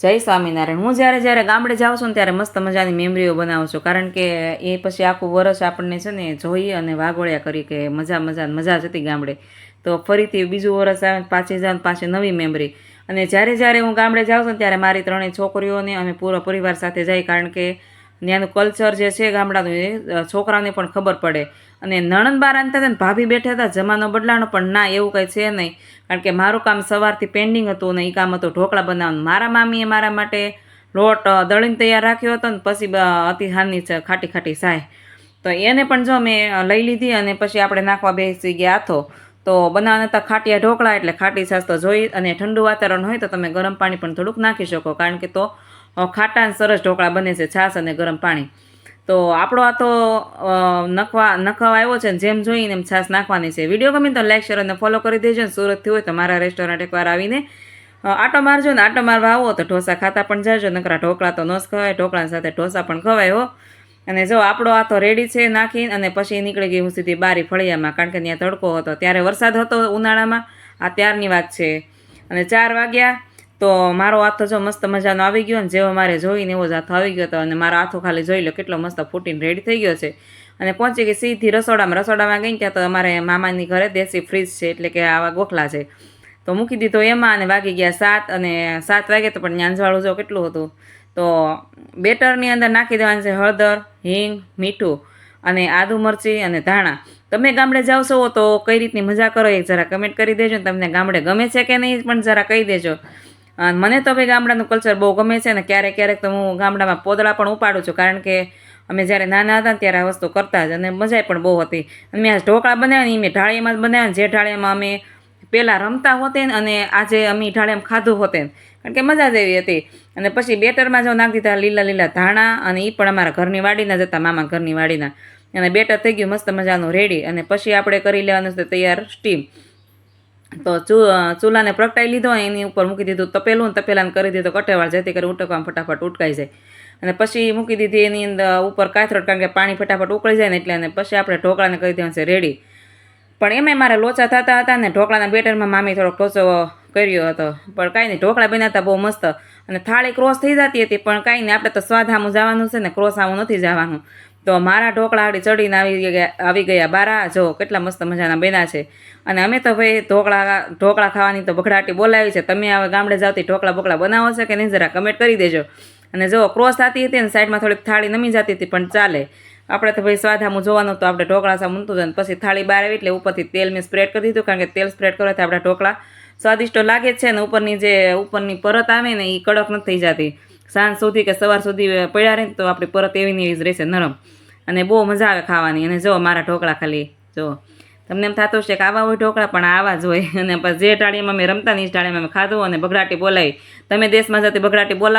જય સ્વામિનારાયણ. હું જ્યારે જ્યારે ગામડે જાઉં છું ને ત્યારે મસ્ત મજાની મેમરીઓ બનાવું છું. કારણ કે એ પછી આખું વરસ આપણને છે ને જોઈ અને વાગોળ્યા કરી કે મજા મજા મજા જ હતી ગામડે. તો ફરીથી બીજું વરસ આવે પાછી જાઉં પાછી નવી મેમરી અને જ્યારે જ્યારે હું ગામડે જાઉં છું ત્યારે મારી ત્રણેય છોકરીઓને અને પૂરો પરિવાર સાથે જાય. કારણ કે ત્યાંનું કલ્ચર જે છે ગામડાનું એ છોકરાઓને પણ ખબર પડે. અને નણંદ બાર આનતા હતા ને ભાભી બેઠા હતા, જમાનો બદલાનો પણ ના, એવું કંઈ છે નહીં. કારણ કે મારું કામ સવારથી પેન્ડિંગ હતું ને એ કામ હતું ઢોકળા બનાવવાનું. મારા મામીએ મારા માટે લોટ દળીને તૈયાર રાખ્યો હતો ને પછી અતિ હાની ખાટી ખાટી સાય. તો એને પણ જો મેં લઈ લીધી અને પછી આપણે નાખવા બેસી ગયા હતો તો બનાવવાના હતા ખાટિયા ઢોકળા એટલે ખાટી છાશ તો જોઈ અને ઠંડુ વાતાવરણ હોય તો તમે ગરમ પાણી પણ થોડુંક નાખી શકો. કારણ કે તો ખાટા સરસ ઢોકળા બને છે, છાશ અને ગરમ પાણી. તો આપણો આ તો નખવા નખવા આવ્યો છે ને જેમ જોઈને એમ છાશ નાખવાની છે. વીડિયો ગમે તો લાઈક, શેર અને ફોલો કરી દેજો ને સુરતથી હોય તો મારા રેસ્ટોરન્ટ એકવાર આવીને આટો મારજો ને આટો મારવા આવો તો ઢોસા ખાતા પણ જાજો, નકરા ઢોકળા તો ન જ ખવાય ઢોકળા સાથે ઢોસા પણ ખવાય હો. અને જો આપણો આ તો રેડી છે નાખીને અને પછી નીકળી ગઈ હું સીધી બારી ફળિયામાં, કારણ કે ત્યાં તડકો હતો. ત્યારે વરસાદ હતો ઉનાળામાં, આ ત્યારની વાત છે. અને ચાર વાગ્યા તો મારો હાથો જો મસ્ત મજાનો આવી ગયો ને, જેવો મારે જોઈને એવો જ હાથો આવી ગયો હતો અને મારો હાથો ખાલી જોઈ લો કેટલો મસ્ત ફૂટીને રેડી થઈ ગયો છે. અને પહોંચી ગઈ સીધી રસોડામાં. રસોડામાં ગઈ ત્યાં તો અમારે મામાની ઘરે દેશી ફ્રીજ છે, એટલે કે આવા ગોખલા છે. તો મૂકી દીધો એમાં અને વાગી ગયા સાત અને સાત વાગે તો પણ ન્યાંજવાળું જો કેટલું હતું. તો બેટરની અંદર નાખી દેવાનું છે હળદર, હિંગ, મીઠું અને આદુ મરચી અને ધાણા. તમે ગામડે જાઓ છો તો કઈ રીતની મજા કરો એ જરા કમેન્ટ કરી દેજો ને તમને ગામડે ગમે છે કે નહીં પણ જરા કહી દેજો. મને તો ભાઈ ગામડાનું કલ્ચર બહુ ગમે છે ને ક્યારેક ક્યારેક તો હું ગામડામાં પોદળા પણ ઉપાડું છું, કારણ કે અમે જ્યારે નાના હતા ત્યારે આ વસ્તુ કરતા જ અને મજા પણ બહુ હતી. અને મેં ઢોકળા બનાવ્યા ને એ મેં ઢાળીમાં જ બનાવ્યા જે ઢાળીમાં અમે પહેલાં રમતા હોતે ને અને આજે અમે ઢાળીમાં ખાધું હોતે કારણ કે મજા જ એવી હતી. અને પછી બેટરમાં જો નાખી દીધા લીલા લીલા ધાણા અને એ પણ અમારા ઘરની વાડીના જતા મામા ઘરની વાડીના. અને બેટર થઈ ગયું મસ્ત મજાનું રેડી. અને પછી આપણે કરી લેવાનું છે તૈયાર સ્ટીમ. તો ચૂલાને પ્રગટાવી લીધો, એની ઉપર મૂકી દીધું તપેલું તપેલાને કરી દીધું કટેવાળ જેથી કરી ઉટકવામાં ફટાફટ ઉટકાઈ જાય. અને પછી મૂકી દીધી એની અંદર ઉપર કાથરોટ કારણ કે પાણી ફટાફટ ઉકળી જાય ને એટલે અને પછી આપણે ઢોકળાને કરી દેવાનું છે રેડી પણ એમાંય મારે લોચા થતા હતા ને ઢોકળાના બેટરમાં મામી થોડોક ટોચો કર્યો હતો. પણ કાંઈ નહીં, ઢોકળા બનાવતા બહુ મસ્ત. અને થાળી ક્રોસ થઈ જતી હતી, પણ કાંઈ નહીં, આપણે તો સ્વાદ આમું જવાનું છે ને ક્રોસ આવું નથી જવાનું. તો મારા ઢોકળા આવડી ચડીને આવી ગયા આવી ગયા. બારા, જો કેટલા મસ્ત મજાના બન્યા છે. અને અમે તો ભાઈ ઢોકળા ઢોકળા ખાવાની તો બગડાટી બોલાવી છે. તમે હવે ગામડે જાવતી ઢોકળા બોકળા બનાવો છો કે નહીં? જરા કમેન્ટ કરી દેજો. અને જો ક્રોસ થતી હતી ને સાઈડમાં થોડીક થાળી નમી જતી હતી, પણ ચાલે. આપણે તો ભાઈ સ્વાદામું જોવાનું તો આપણે ઢોકળા સા મૂકતું હતું પછી થાળી બહાર આવી એટલે ઉપરથી તેલ મેં સ્પ્રેડ કરી દીધું કારણ કે તેલ સ્પ્રેડ કરવાથી આપણા ઢોકળા સ્વાદિષ્ટ લાગે છે ને ઉપરની જે ઉપરની પરત આવે ને એ કડક નથી થઈ જતી. સાંજ સુધી કે સવાર સુધી પડ્યા રહે તો આપણી પરત એવી ને એવી જ રહેશે નરમ. અને બહુ મજા આવે ખાવાની. અને જો મારા ઢોકળા ખાલી, જો. તમને એમ થતું હશે કે આવા હોય ઢોકળા, પણ આવા જ હોય. અને જે ટાળીમાં અમે રમતા નહીં ટાળીમાં અમે ખાધું અને બગડાટી બોલાવી. તમે દેશમાં જતી બગડાટી બોલાવો.